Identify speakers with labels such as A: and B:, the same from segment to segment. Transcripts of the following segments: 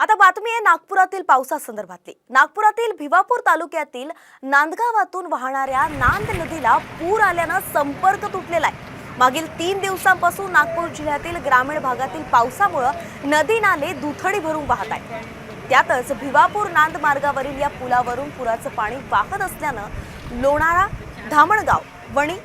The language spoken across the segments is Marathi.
A: आता बातमी आहे नागपुरातील पावसासंदर्भातली. नागपुरातील भिवापूर तालुक्यातील नांदगावातून वाहणाऱ्या नांद नदीला पूर आल्यानं संपर्क तुटलेला आहे. मागील तीन दिवसांपासून नागपूर जिल्ह्यातील ग्रामीण भागातील पावसामुळं नदी नाले दुथडी भरून वाहत आहे त्यातच भिवापूर नांद मार्गावरील या पुलावरून पुराचं पाणी वाहत असल्यानं लोणारा धामणगाव वणी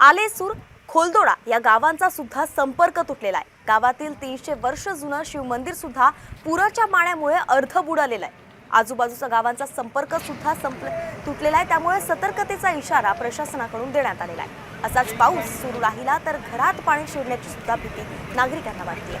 A: आलेसूर खोलदोडा या गावांचा सुद्धा संपर्क तुटलेला आहे. गावातील तीनशे वर्ष जुनं शिवमंदिर सुद्धा पुराच्या पाण्यामुळे अर्ध बुडालेलं आहे. आजूबाजूचा गावांचा संपर्क सुद्धा संपल तुटलेला आहे. त्यामुळे सतर्कतेचा इशारा प्रशासनाकडून देण्यात आलेला आहे. असाच पाऊस सुरू राहिला तर घरात पाणी शिरण्याची सुद्धा भीती नागरिकांना वाटते